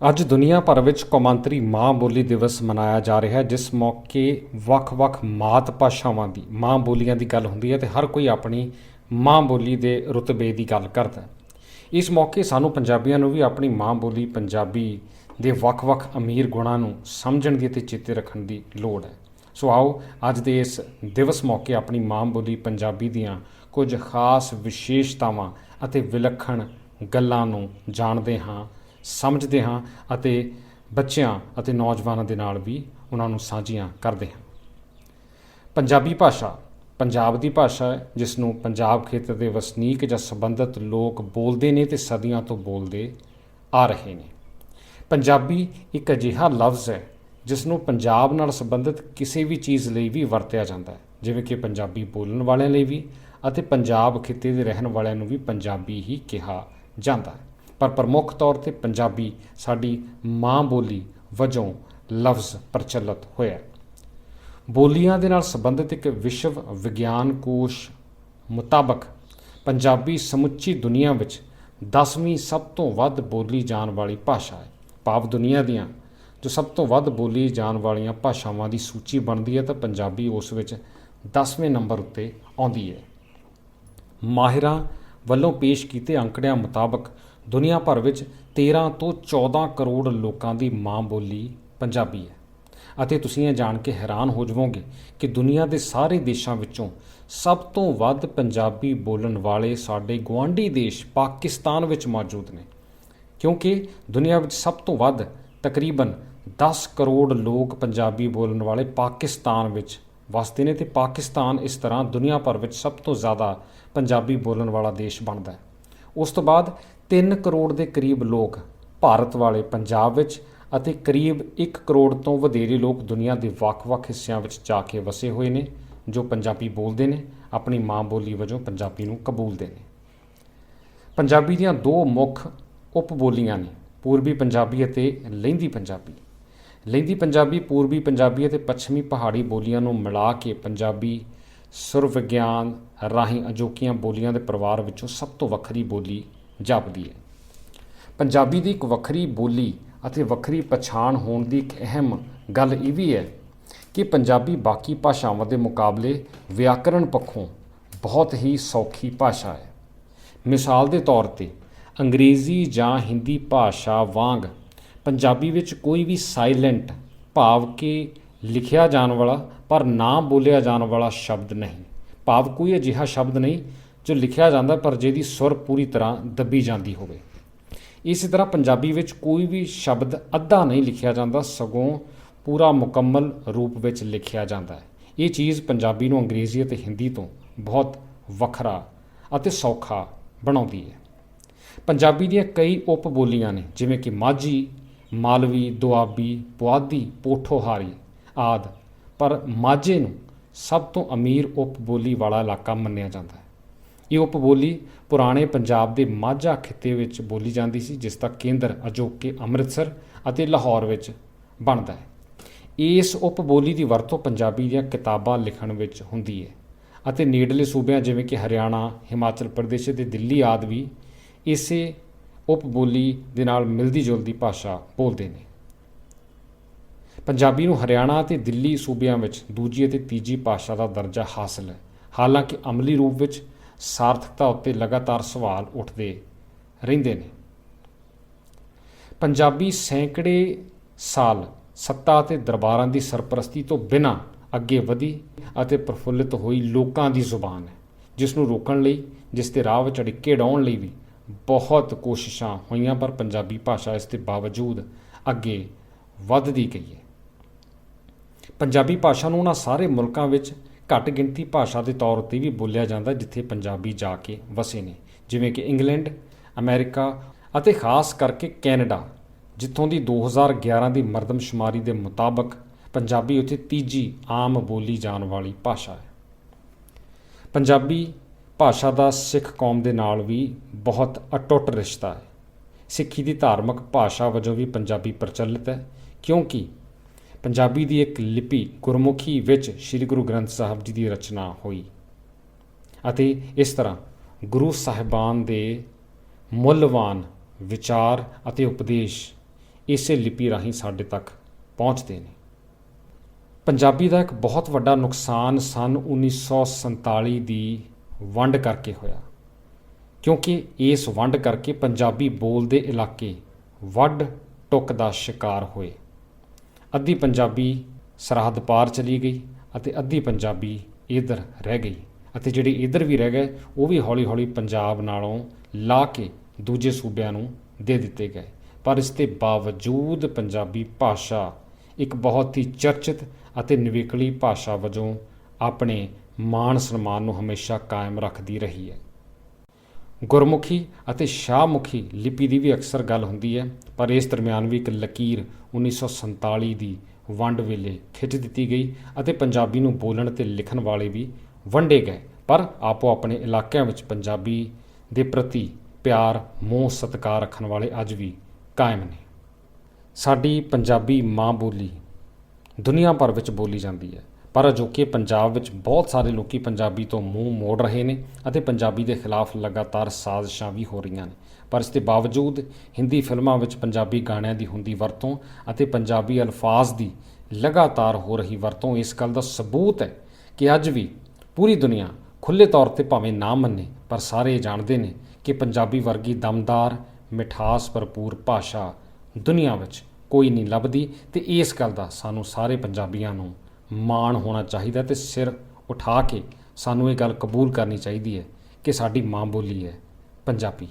ਅੱਜ ਦੁਨੀਆ ਭਰ ਵਿੱਚ ਕੌਮਾਂਤਰੀ ਮਾਂ ਬੋਲੀ ਦਿਵਸ ਮਨਾਇਆ ਜਾ ਰਿਹਾ ਹੈ, ਜਿਸ ਮੌਕੇ ਵੱਖ-ਵੱਖ ਮਾਤ ਭਾਸ਼ਾਵਾਂ ਦੀ, ਮਾਂ ਬੋਲੀਆਂ ਦੀ ਗੱਲ ਹੁੰਦੀ ਹੈ ਤੇ ਹਰ ਕੋਈ ਆਪਣੀ ਮਾਂ ਬੋਲੀ ਦੇ ਰੁਤਬੇ ਦੀ ਗੱਲ ਕਰਦਾ ਹੈ। ਇਸ ਮੌਕੇ ਸਾਨੂੰ ਪੰਜਾਬੀਆਂ ਨੂੰ ਵੀ ਆਪਣੀ ਮਾਂ ਬੋਲੀ ਪੰਜਾਬੀ ਦੇ ਵੱਖ-ਵੱਖ ਅਮੀਰ ਗੁਣਾਂ ਨੂੰ ਸਮਝਣ ਦੀ ਅਤੇ ਚੇਤੇ ਰੱਖਣ ਦੀ ਲੋੜ ਹੈ। ਸੋ ਆਓ, ਅੱਜ ਦੇ ਇਸ ਦਿਵਸ ਮੌਕੇ ਆਪਣੀ ਮਾਂ ਬੋਲੀ ਪੰਜਾਬੀ ਦੀਆਂ ਕੁਝ ਖਾਸ ਵਿਸ਼ੇਸ਼ਤਾਵਾਂ ਅਤੇ ਵਿਲੱਖਣ ਗੱਲਾਂ ਨੂੰ ਜਾਣਦੇ ਹਾਂ। ਸਮਝਦੇ ਹਾਂ ਅਤੇ ਬੱਚਿਆਂ ਅਤੇ ਨੌਜਵਾਨਾਂ ਦੇ ਨਾਲ ਵੀ ਉਹਨਾਂ ਨੂੰ ਸਾਂਝੀਆਂ ਕਰਦੇ ਹਾਂ। ਪੰਜਾਬੀ ਭਾਸ਼ਾ, ਪੰਜਾਬ ਦੀ ਭਾਸ਼ਾ ਹੈ, ਜਿਸ ਨੂੰ ਪੰਜਾਬ ਖੇਤਰ ਦੇ ਵਸਨੀਕ ਜਾਂ ਸੰਬੰਧਿਤ ਲੋਕ ਬੋਲਦੇ ਨੇ ਤੇ ਸਦੀਆਂ ਤੋਂ ਬੋਲਦੇ ਆ ਰਹੇ ਨੇ। ਪੰਜਾਬੀ ਇੱਕ ਅਜਿਹਾ ਲਫ਼ਜ਼ ਹੈ, ਜਿਸ ਨੂੰ ਪੰਜਾਬ ਨਾਲ ਸੰਬੰਧਿਤ ਕਿਸੇ ਵੀ ਚੀਜ਼ ਲਈ ਵੀ ਵਰਤਿਆ ਜਾਂਦਾ ਹੈ, ਜਿਵੇਂ ਕਿ ਪੰਜਾਬੀ ਬੋਲਣ ਵਾਲਿਆਂ ਲਈ ਵੀ ਅਤੇ ਪੰਜਾਬ ਖਿੱਤੇ ਦੇ ਰਹਿਣ ਵਾਲਿਆਂ ਨੂੰ ਵੀ ਪੰਜਾਬੀ ਹੀ ਕਿਹਾ ਜਾਂਦਾ ਹੈ। ਪਰ ਪ੍ਰਮੁੱਖ ਤੌਰ ਤੇ ਪੰਜਾਬੀ ਸਾਡੀ ਮਾਂ ਬੋਲੀ ਵਜੋਂ ਲਫ਼ਜ਼ ਪ੍ਰਚਲਿਤ ਹੋਇਆ ਬੋਲੀਆਂ ਦੇ ਨਾਲ ਸੰਬੰਧਿਤ ਇੱਕ ਵਿਸ਼ਵ ਵਿਗਿਆਨ ਕੋਸ਼ ਮੁਤਾਬਕ ਪੰਜਾਬੀ ਸਮੁੱਚੀ ਦੁਨੀਆ ਵਿੱਚ 10ਵੀਂ ਸਭ ਤੋਂ ਵੱਧ ਬੋਲੀ ਜਾਣ ਵਾਲੀ ਭਾਸ਼ਾ ਹੈ। ਭਾਵ ਦੁਨੀਆ ਦੀਆਂ ਜੋ ਸਭ ਤੋਂ ਵੱਧ ਬੋਲੀ ਜਾਣ ਵਾਲੀਆਂ ਭਾਸ਼ਾਵਾਂ ਦੀ ਸੂਚੀ ਬਣਦੀ ਹੈ ਤਾਂ ਪੰਜਾਬੀ ਉਸ ਵਿੱਚ 10ਵੇਂ ਨੰਬਰ ਉੱਤੇ ਆਉਂਦੀ ਹੈ। ਮਾਹਿਰਾਂ ਵੱਲੋਂ ਪੇਸ਼ ਕੀਤੇ ਅੰਕੜਿਆਂ ਮੁਤਾਬਕ ਦੁਨੀਆ ਭਰ ਵਿੱਚ 13 ਤੋਂ 14 ਕਰੋੜ ਲੋਕਾਂ ਦੀ ਮਾਂ ਬੋਲੀ ਪੰਜਾਬੀ ਹੈ। ਅਤੇ ਤੁਸੀਂ ਇਹ ਜਾਣ ਕੇ ਹੈਰਾਨ ਹੋ ਜਾਵੋਗੇ ਕਿ ਦੁਨੀਆ ਦੇ ਸਾਰੇ ਦੇਸ਼ਾਂ ਵਿੱਚੋਂ ਸਭ ਤੋਂ ਵੱਧ ਪੰਜਾਬੀ ਬੋਲਣ ਵਾਲੇ ਸਾਡੇ ਗੁਆਂਢੀ ਦੇਸ਼ ਪਾਕਿਸਤਾਨ ਵਿੱਚ ਮੌਜੂਦ ਨੇ। ਕਿਉਂਕਿ ਦੁਨੀਆ ਵਿੱਚ ਸਭ ਤੋਂ ਵੱਧ ਤਕਰੀਬਨ 10 ਕਰੋੜ ਲੋਕ ਪੰਜਾਬੀ ਬੋਲਣ ਵਾਲੇ ਪਾਕਿਸਤਾਨ ਵਿੱਚ ਵਸਦੇ ਨੇ ਤੇ ਪਾਕਿਸਤਾਨ ਇਸ ਤਰ੍ਹਾਂ ਦੁਨੀਆ ਭਰ ਵਿੱਚ ਸਭ ਤੋਂ ਜ਼ਿਆਦਾ ਪੰਜਾਬੀ ਬੋਲਣ ਵਾਲਾ ਦੇਸ਼ ਬਣਦਾ ਹੈ। ਉਸ ਤੋਂ ਬਾਅਦ 3 ਕਰੋੜ ਦੇ ਕਰੀਬ ਲੋਕ ਭਾਰਤ ਵਾਲੇ ਪੰਜਾਬ ਵਿੱਚ ਅਤੇ ਕਰੀਬ 1 ਕਰੋੜ ਤੋਂ ਵਧੇਰੇ ਲੋਕ ਦੁਨੀਆ ਦੇ ਵੱਖ-ਵੱਖ ਹਿੱਸਿਆਂ ਵਿੱਚ ਜਾ ਕੇ ਵਸੇ ਹੋਏ ਨੇ, ਜੋ ਪੰਜਾਬੀ ਬੋਲਦੇ ਨੇ, ਆਪਣੀ ਮਾਂ ਬੋਲੀ ਵਜੋਂ ਪੰਜਾਬੀ ਨੂੰ ਕਬੂਲਦੇ ਨੇ। ਪੰਜਾਬੀ ਦੀਆਂ ਦੋ ਮੁੱਖ ਉਪ ਬੋਲੀਆਂ ਨੇ, ਪੂਰਬੀ ਪੰਜਾਬੀ ਅਤੇ ਲਹਿੰਦੀ ਪੰਜਾਬੀ। ਲਹਿੰਦੀ ਪੰਜਾਬੀ, ਪੂਰਬੀ ਪੰਜਾਬੀ ਅਤੇ ਪੱਛਮੀ ਪਹਾੜੀ ਬੋਲੀਆਂ ਨੂੰ ਮਿਲਾ ਕੇ ਪੰਜਾਬੀ ਸੁਰ ਵਿਗਿਆਨ ਰਾਹੀਂ ਅਜੋਕੀਆਂ ਬੋਲੀਆਂ ਦੇ ਪਰਿਵਾਰ ਵਿੱਚੋਂ ਸਭ ਤੋਂ ਵੱਖਰੀ ਬੋਲੀ ਜਾਪਦੀ ਹੈ। ਪੰਜਾਬੀ ਦੀ ਇੱਕ ਵੱਖਰੀ ਬੋਲੀ ਅਤੇ ਵੱਖਰੀ ਪਛਾਣ ਹੋਣ ਦੀ ਇੱਕ ਅਹਿਮ ਗੱਲ ਇਹ ਵੀ ਹੈ ਕਿ ਪੰਜਾਬੀ ਬਾਕੀ ਭਾਸ਼ਾਵਾਂ ਦੇ ਮੁਕਾਬਲੇ ਵਿਆਕਰਣ ਪੱਖੋਂ ਬਹੁਤ ਹੀ ਸੌਖੀ ਭਾਸ਼ਾ ਹੈ। ਮਿਸਾਲ ਦੇ ਤੌਰ ਤੇ, ਅੰਗਰੇਜ਼ੀ ਜਾਂ ਹਿੰਦੀ ਭਾਸ਼ਾ ਵਾਂਗ ਪੰਜਾਬੀ ਵਿੱਚ ਕੋਈ ਵੀ ਸਾਇਲੈਂਟ ਭਾਵ ਕਿ ਲਿਖਿਆ ਜਾਣ ਵਾਲਾ, ਪਰ ਨਾ ਬੋਲਿਆ ਜਾਣ ਵਾਲਾ ਸ਼ਬਦ ਨਹੀਂ। ਭਾਵ ਕੋਈ ਅਜਿਹਾ ਸ਼ਬਦ ਨਹੀਂ ਜੋ ਲਿਖਿਆ ਜਾਂਦਾ ਪਰ ਜਿਹਦੀ ਸੁਰ ਪੂਰੀ ਤਰ੍ਹਾਂ ਦੱਬੀ ਜਾਂਦੀ ਹੋਵੇ। ਇਸੇ ਤਰ੍ਹਾਂ ਪੰਜਾਬੀ ਵਿੱਚ ਕੋਈ ਵੀ ਸ਼ਬਦ ਅੱਧਾ ਨਹੀਂ ਲਿਖਿਆ ਜਾਂਦਾ, ਸਗੋਂ ਪੂਰਾ ਮੁਕੰਮਲ ਰੂਪ ਵਿੱਚ ਲਿਖਿਆ ਜਾਂਦਾ ਹੈ। ਇਹ ਚੀਜ਼ ਪੰਜਾਬੀ ਨੂੰ ਅੰਗਰੇਜ਼ੀ ਅਤੇ ਹਿੰਦੀ ਤੋਂ ਬਹੁਤ ਵੱਖਰਾ ਅਤੇ ਸੌਖਾ ਬਣਾਉਂਦੀ ਹੈ। ਪੰਜਾਬੀ ਦੀਆਂ ਕਈ ਉਪ ਬੋਲੀਆਂ ਨੇ, ਜਿਵੇਂ ਕਿ ਮਾਝੀ, ਮਾਲਵੀ, ਦੁਆਬੀ, ਪੁਆਧੀ, ਪੋਠੋਹਾਰੀ ਆਦ। ਪਰ ਮਾਝੇ ਨੂੰ ਸਭ ਤੋਂ ਅਮੀਰ ਉਪ ਬੋਲੀ ਵਾਲਾ ਇਲਾਕਾ ਮੰਨਿਆ ਜਾਂਦਾ ਹੈ। ਇਹ ਉਪ ਬੋਲੀ ਪੁਰਾਣੇ ਪੰਜਾਬ ਦੇ ਮਾਝਾ ਖਿੱਤੇ ਵਿੱਚ ਬੋਲੀ ਜਾਂਦੀ ਸੀ, ਜਿਸ ਦਾ ਕੇਂਦਰ ਅਜੋਕੇ ਅੰਮ੍ਰਿਤਸਰ ਅਤੇ ਲਾਹੌਰ ਵਿੱਚ ਬਣਦਾ ਹੈ। ਇਸ ਉਪ ਬੋਲੀ ਦੀ ਵਰਤੋਂ ਪੰਜਾਬੀ ਦੀਆਂ ਕਿਤਾਬਾਂ ਲਿਖਣ ਵਿੱਚ ਹੁੰਦੀ ਹੈ ਅਤੇ ਨੇੜਲੇ ਸੂਬਿਆਂ, ਜਿਵੇਂ ਕਿ ਹਰਿਆਣਾ, ਹਿਮਾਚਲ ਪ੍ਰਦੇਸ਼ ਅਤੇ ਦਿੱਲੀ ਆਦਿ ਵੀ ਇਸੇ ਉਪ ਬੋਲੀ ਦੇ ਨਾਲ ਮਿਲਦੀ ਜੁਲਦੀ ਭਾਸ਼ਾ ਬੋਲਦੇ ਨੇ। ਪੰਜਾਬੀ ਨੂੰ ਹਰਿਆਣਾ ਅਤੇ ਦਿੱਲੀ ਸੂਬਿਆਂ ਵਿੱਚ ਦੂਜੀ ਅਤੇ ਤੀਜੀ ਭਾਸ਼ਾ ਦਾ ਦਰਜਾ ਹਾਸਲ ਹੈ। ਹਾਲਾਂਕਿ ਅਮਲੀ ਰੂਪ ਵਿੱਚ ਸਾਰਥਕਤਾ ਉੱਤੇ ਲਗਾਤਾਰ ਸਵਾਲ ਉੱਠਦੇ ਰਹਿੰਦੇ ਨੇ। ਪੰਜਾਬੀ ਸੈਂਕੜੇ ਸਾਲ ਸੱਤਾ ਅਤੇ ਦਰਬਾਰਾਂ ਦੀ ਸਰਪ੍ਰਸਤੀ ਤੋਂ ਬਿਨਾਂ ਅੱਗੇ ਵਧੀ ਅਤੇ ਪ੍ਰਫੁੱਲਿਤ ਹੋਈ ਲੋਕਾਂ ਦੀ ਜ਼ੁਬਾਨ ਹੈ ਜਿਸ ਨੂੰ ਰੋਕਣ ਲਈ, ਜਿਸ ਤੇ ਰਾਹ ਵਿੱਚ ਅੜਿੱਕੇ ਡਾਉਣ ਲਈ ਵੀ ਬਹੁਤ ਕੋਸ਼ਿਸ਼ਾਂ ਹੋਈਆਂ, ਪਰ ਪੰਜਾਬੀ ਭਾਸ਼ਾ ਇਸ ਦੇ ਬਾਵਜੂਦ ਅੱਗੇ ਵੱਧਦੀ ਗਈ ਹੈ। ਪੰਜਾਬੀ ਭਾਸ਼ਾ ਨੂੰ ਉਹਨਾਂ ਸਾਰੇ ਮੁਲਕਾਂ ਵਿੱਚ ਘੱਟ ਗਿਣਤੀ ਭਾਸ਼ਾ ਦੇ ਤੌਰ ਉੱਤੇ ਵੀ ਬੋਲਿਆ ਜਾਂਦਾ ਜਿੱਥੇ ਪੰਜਾਬੀ ਜਾ ਕੇ ਵਸੇ ਨੇ, ਜਿਵੇਂ ਕਿ ਇੰਗਲੈਂਡ, ਅਮਰੀਕਾ ਅਤੇ ਖਾਸ ਕਰਕੇ ਕੈਨੇਡਾ, ਜਿੱਥੋਂ ਦੀ 2011 ਦੀ ਮਰਦਮਸ਼ੁਮਾਰੀ ਦੇ ਮੁਤਾਬਕ ਪੰਜਾਬੀ ਉੱਥੇ ਤੀਜੀ ਆਮ ਬੋਲੀ ਜਾਣ ਵਾਲੀ ਭਾਸ਼ਾ ਹੈ। ਪੰਜਾਬੀ ਭਾਸ਼ਾ ਦਾ ਸਿੱਖ ਕੌਮ ਦੇ ਨਾਲ ਵੀ ਬਹੁਤ ਅਟੁੱਟ ਰਿਸ਼ਤਾ ਹੈ। ਸਿੱਖੀ ਦੀ ਧਾਰਮਿਕ ਭਾਸ਼ਾ ਵਜੋਂ ਵੀ ਪੰਜਾਬੀ ਪ੍ਰਚਲਿਤ ਹੈ, ਕਿਉਂਕਿ ਪੰਜਾਬੀ ਦੀ ਇੱਕ ਲਿਪੀ ਗੁਰਮੁਖੀ ਵਿੱਚ ਸ੍ਰੀ ਗੁਰੂ ਗ੍ਰੰਥ ਸਾਹਿਬ ਜੀ ਦੀ ਰਚਨਾ ਹੋਈ ਅਤੇ ਇਸ ਤਰ੍ਹਾਂ ਗੁਰੂ ਸਾਹਿਬਾਨ ਦੇ ਮੁੱਲਵਾਨ ਵਿਚਾਰ ਅਤੇ ਉਪਦੇਸ਼ ਇਸੇ ਲਿਪੀ ਰਾਹੀਂ ਸਾਡੇ ਤੱਕ ਪਹੁੰਚਦੇ ਨੇ। ਪੰਜਾਬੀ ਦਾ ਇੱਕ ਬਹੁਤ ਵੱਡਾ ਨੁਕਸਾਨ ਸਨ 1947 ਦੀ ਵੰਡ ਕਰਕੇ ਹੋਇਆ, ਕਿਉਂਕਿ ਇਸ ਵੰਡ ਕਰਕੇ ਪੰਜਾਬੀ ਬੋਲਦੇ ਇਲਾਕੇ ਵੱਡ ਟੁੱਕ ਦਾ ਸ਼ਿਕਾਰ ਹੋਏ। ਅੱਧੀ ਪੰਜਾਬੀ ਸਰਹੱਦ ਪਾਰ ਚਲੀ ਗਈ ਅਤੇ ਅੱਧੀ ਪੰਜਾਬੀ ਇਧਰ ਰਹਿ ਗਈ ਅਤੇ ਜਿਹੜੇ ਇਧਰ ਵੀ ਰਹਿ ਗਏ, ਉਹ ਵੀ ਹੌਲੀ-ਹੌਲੀ ਪੰਜਾਬ ਨਾਲੋਂ ਲਾ ਕੇ ਦੂਜੇ ਸੂਬਿਆਂ ਨੂੰ ਦੇ ਦਿੱਤੇ ਗਏ। ਪਰ ਇਸ ਦੇ ਬਾਵਜੂਦ ਪੰਜਾਬੀ ਭਾਸ਼ਾ ਇੱਕ ਬਹੁਤ ਹੀ ਚਰਚਿਤ ਅਤੇ ਨਿਵੇਕਲੀ ਭਾਸ਼ਾ ਵਜੋਂ ਆਪਣੇ ਮਾਣ ਸਨਮਾਨ ਨੂੰ ਹਮੇਸ਼ਾ ਕਾਇਮ ਰੱਖਦੀ ਰਹੀ ਹੈ। ਗੁਰਮੁਖੀ ਅਤੇ ਸ਼ਾਹਮੁਖੀ ਲਿਪੀ ਦੀ ਵੀ ਅਕਸਰ ਗੱਲ ਹੁੰਦੀ ਹੈ, ਪਰ ਇਸ ਦਰਮਿਆਨ ਵੀ ਇੱਕ ਲਕੀਰ 1947 ਦੀ ਵੰਡ ਵੇਲੇ ਖਿੱਚ ਦਿੱਤੀ ਗਈ ਅਤੇ ਪੰਜਾਬੀ ਨੂੰ ਬੋਲਣ ਤੇ ਲਿਖਣ ਵਾਲੇ ਵੀ ਵੰਡੇ ਗਏ। ਪਰ ਆਪੋ ਆਪਣੇ ਇਲਾਕਿਆਂ ਵਿੱਚ ਪੰਜਾਬੀ ਦੇ ਪ੍ਰਤੀ ਪਿਆਰ, ਮੋਹ, ਸਤਿਕਾਰ ਰੱਖਣ ਵਾਲੇ ਅੱਜ ਵੀ ਕਾਇਮ ਨੇ। ਸਾਡੀ ਪੰਜਾਬੀ ਮਾਂ ਬੋਲੀ ਦੁਨੀਆ ਭਰ ਵਿੱਚ ਬੋਲੀ ਜਾਂਦੀ ਹੈ। ਪਰ ਅਜੋਕੇ ਪੰਜਾਬ ਵਿੱਚ ਬਹੁਤ ਸਾਰੇ ਲੋਕੀ ਪੰਜਾਬੀ ਤੋਂ ਮੂੰਹ ਮੋੜ ਰਹੇ ਨੇ ਅਤੇ ਪੰਜਾਬੀ ਦੇ ਖਿਲਾਫ ਲਗਾਤਾਰ ਸਾਜ਼ਿਸ਼ਾਂ ਵੀ ਹੋ ਰਹੀਆਂ ਨੇ। ਪਰ ਇਸ ਦੇ ਬਾਵਜੂਦ ਹਿੰਦੀ ਫਿਲਮਾਂ ਵਿੱਚ ਪੰਜਾਬੀ ਗਾਣਿਆਂ ਦੀ ਹੁੰਦੀ ਵਰਤੋਂ ਅਤੇ ਪੰਜਾਬੀ ਅਲਫਾਜ਼ ਦੀ ਲਗਾਤਾਰ ਹੋ ਰਹੀ ਵਰਤੋਂ ਇਸ ਗੱਲ ਦਾ ਸਬੂਤ ਹੈ ਕਿ ਅੱਜ ਵੀ ਪੂਰੀ ਦੁਨੀਆ ਖੁੱਲੇ ਤੌਰ ਤੇ ਭਾਵੇਂ ਨਾ ਮੰਨੇ, ਪਰ ਸਾਰੇ ਇਹ ਜਾਣਦੇ ਨੇ ਕਿ ਪੰਜਾਬੀ ਵਰਗੀ ਦਮਦਾਰ, ਮਿਠਾਸ, ਭਰਪੂਰ ਭਾਸ਼ਾ ਦੁਨੀਆ ਵਿੱਚ ਕੋਈ ਨਹੀਂ ਲੱਭਦੀ ਤੇ ਇਸ ਗੱਲ ਦਾ ਸਾਨੂੰ ਸਾਰੇ ਪੰਜਾਬੀਆਂ ਨੂੰ ਮਾਣ ਹੋਣਾ ਚਾਹੀਦਾ ਤੇ ਸਿਰ ਉਠਾ ਕੇ ਸਾਨੂੰ ਇਹ ਗੱਲ ਕਬੂਲ ਕਰਨੀ ਚਾਹੀਦੀ ਹੈ ਕਿ ਸਾਡੀ ਮਾਂ ਬੋਲੀ ਹੈ ਪੰਜਾਬੀ।